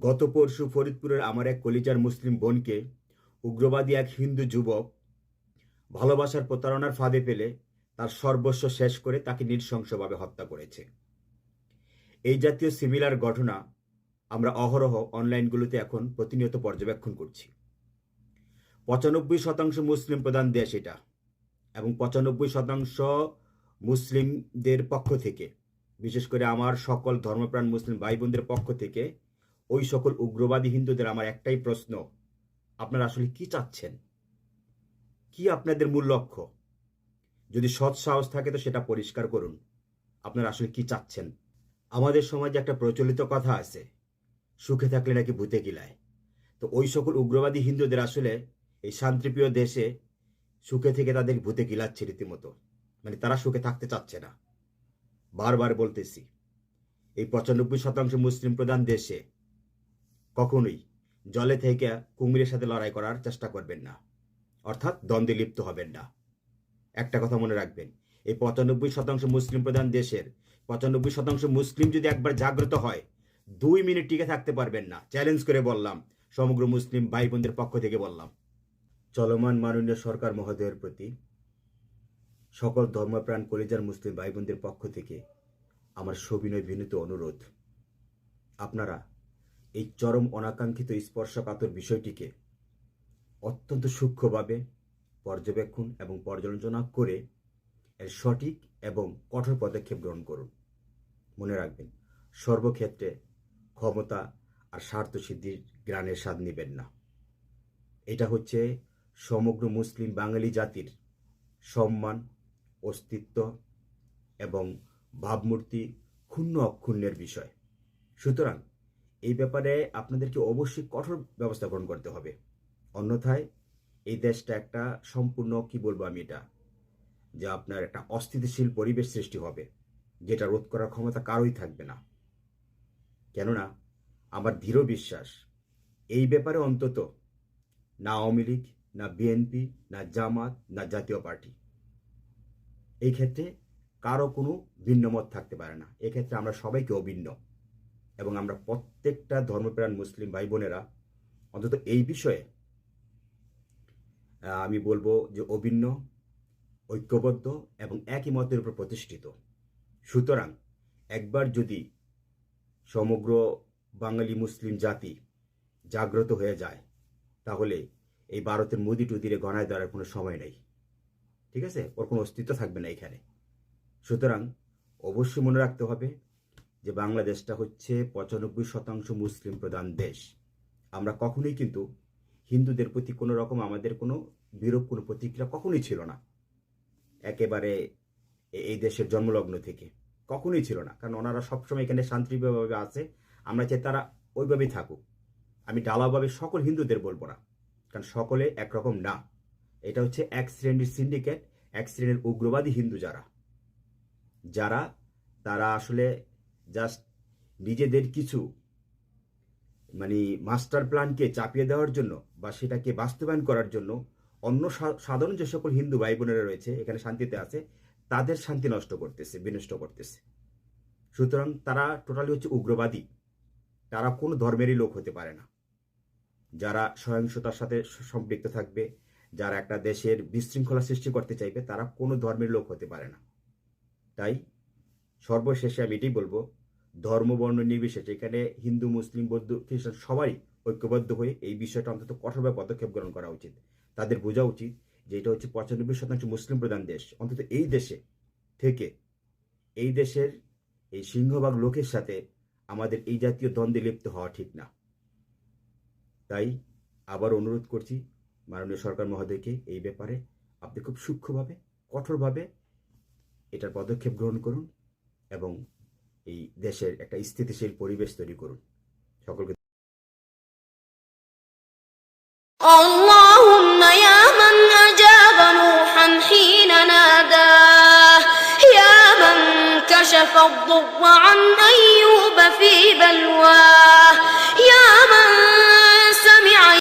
গত পরশু ফরিদপুরের আমার এক কলিজার মুসলিম বোনকে উগ্রবাদী এক হিন্দু যুবক ভালোবাসার প্রতারণার ফাঁদে পেলে তার সর্বস্ব শেষ করে তাকে নৃশংসভাবে হত্যা করেছে। এই জাতীয় সিমিলার ঘটনা আমরা অহরহ অনলাইনগুলোতে এখন প্রতিনিয়ত পর্যবেক্ষণ করছি। পঁচানব্বই শতাংশ মুসলিম প্রধান দেশ এটা এবং পঁচানব্বই শতাংশ মুসলিমদের পক্ষ থেকে, বিশেষ করে আমার সকল ধর্মপ্রাণ মুসলিম ভাই বোনদের পক্ষ থেকে ওই সকল উগ্রবাদী হিন্দুদের আমার একটাই প্রশ্ন। আপনারা আসলে কি চাচ্ছেন? কি আপনাদের মূল লক্ষ্য? যদি সৎ সাহস থাকে তো সেটা পরিষ্কার করুন। আপনারা আসলে কি চাচ্ছেন? আমাদের সমাজে একটা প্রচলিত কথা আছে, সুখে থাকলে নাকি ভূতে গিলায়। তো ওই সকল উগ্রবাদী হিন্দুদের আসলে এই শান্তিপ্রিয় দেশে সুখে থেকে তাদের ভূতে গিলাচ্ছে রীতিমতো। মানে তারা সুখে থাকতে চাচ্ছে না। বারবার বলতেছি, এই পঁচানব্বই শতাংশ মুসলিম প্রধান দেশে কখনোই জলে থেকে কুমিরের সাথে লড়াই করার চেষ্টা করবেন না। অর্থাৎ দ্বন্দ্বে লিপ্ত হবেন না। একটা কথা মনে রাখবেন, এই পঁচানব্বই শতাংশ মুসলিম প্রধান দেশের পঁচানব্বই শতাংশ মুসলিম যদি একবার জাগ্রত হয়, দুই মিনিট টিকে থাকতে পারবেন না। চ্যালেঞ্জ করে বললাম, সমগ্র মুসলিম ভাই বোনদের পক্ষ থেকে বললাম। চলমান মাননীয় সরকার মহোদয়ের প্রতি সকল ধর্মপ্রাণ কলিজার মুসলিম ভাই বোনদের পক্ষ থেকে আমার সবিনয় বিনীত অনুরোধ। আপনারা এই চরম অনাকাঙ্ক্ষিত স্পর্শকাতর বিষয়টিকে অত্যন্ত সূক্ষ্মভাবে পর্যবেক্ষণ এবং পর্যালোচনা করে এর সঠিক এবং কঠোর পদক্ষেপ গ্রহণ করুন। মনে রাখবেন, সর্বক্ষেত্রে ক্ষমতা আর স্বার্থ সিদ্ধির গ্রানের স্বাদ নেবেন না। এটা হচ্ছে সমগ্র মুসলিম বাঙালি জাতির সম্মান, অস্তিত্ব এবং ভাবমূর্তি ক্ষুণ্ণ অক্ষুণ্ণের বিষয়। সুতরাং এই ব্যাপারে আপনাদেরকে অবশ্যই কঠোর ব্যবস্থা গ্রহণ করতে হবে। অন্যথায় এই দেশটা একটা সম্পূর্ণ, কি বলব আমি এটা, যে আপনার একটা অস্থিতিশীল পরিবেশ সৃষ্টি হবে, যেটা রোধ করার ক্ষমতা কারোই থাকবে না। কেননা, আমার দৃঢ় বিশ্বাস, এই ব্যাপারে অন্তত না আওয়ামী লীগ, না বিএনপি, না জামাত, না জাতীয় পার্টি, এই ক্ষেত্রে কারও কোনো ভিন্ন মত থাকতে পারে না। এক্ষেত্রে আমরা সবাইকে অভিন্ন। এবং আমরা প্রত্যেকটা ধর্মপ্রাণ মুসলিম ভাই বোনেরা অন্তত এই বিষয়ে আমি বলব যে অভিন্ন, ঐক্যবদ্ধ এবং একই মতের উপর প্রতিষ্ঠিত। সুতরাং একবার যদি সমগ্র বাঙালি মুসলিম জাতি জাগ্রত হয়ে যায়, তাহলে এই ভারতের মুদি টুদিরে গণায় দেওয়ার কোনো সময় নেই। ঠিক আছে? ওর কোনো অস্তিত্ব থাকবে না এখানে। সুতরাং অবশ্যই মনে রাখতে হবে যে বাংলাদেশটা হচ্ছে পঁচানব্বই শতাংশ মুসলিম প্রধান দেশ। আমরা কখনোই কিন্তু হিন্দুদের প্রতি কোনো রকম আমাদের কোনো বিরূপ কোনো প্রতিক্রিয়া কখনোই ছিল না। একেবারে এই দেশের জন্মলগ্ন থেকে কখনোই ছিল না। কারণ ওনারা সবসময় এখানে শান্তিপ্রিয়ভাবে আছে। আমরা চাই তারা ওইভাবেই থাকুক। আমি ডালাভাবে সকল হিন্দুদের বলব না। কারণ সকলে একরকম না। এটা হচ্ছে এক শ্রেণির সিন্ডিকেট, এক শ্রেণির উগ্রবাদী হিন্দু যারা। যারা তারা আসলে জাস্ট নিজেদের কিছু মানে মাস্টার প্ল্যানকে চাপিয়ে দেওয়ার জন্য বা সেটাকে বাস্তবায়ন করার জন্য অন্য সাধারণ যে সকল হিন্দু ভাই বোনেরা রয়েছে, এখানে শান্তিতে আছে, তাদের শান্তি নষ্ট করতেছে, বিনষ্ট করতেছে। সুতরাং তারা টোটালি হচ্ছে উগ্রবাদী। তারা কোনো ধর্মেরই লোক হতে পারে না। যারা সহিংসতার সাথে সম্পৃক্ত থাকবে, যারা একটা দেশের বিশৃঙ্খলা সৃষ্টি করতে চাইবে, তারা কোনো ধর্মের লোক হতে পারে না। তাই সর্বশেষে আমি এটাই বলব ধর্ম বর্ণ নির্বিশেষে এখানে হিন্দু, মুসলিম, বৌদ্ধ, খ্রিস্টান সবাই ঐক্যবদ্ধ হয়ে এই বিষয়টা অন্তত কঠোরভাবে পদক্ষেপ গ্রহণ করা উচিত। তাদের বোঝা উচিত যে এটা হচ্ছে পঁচানব্বই শতাংশ মুসলিম প্রধান দেশ। অন্তত এই দেশে থেকে, এই দেশের এই সিংহভাগ লোকের সাথে আমাদের এই জাতীয় দ্বন্দ্বে লিপ্ত হওয়া ঠিক না। তাই আবার অনুরোধ করছি, মাননীয় সরকার মহোদয়কে এই ব্যাপারে আপনি খুব সূক্ষ্মভাবে, কঠোরভাবে এটার পদক্ষেপ গ্রহণ করুন এবং এই দেশের একটা স্থিতিশীল পরিবেশ তৈরি করুন সকলকে اللهم يا من أجاب نوحا حين ناداه يا من كشف الضر عن أيوب في بلواه يا من سمع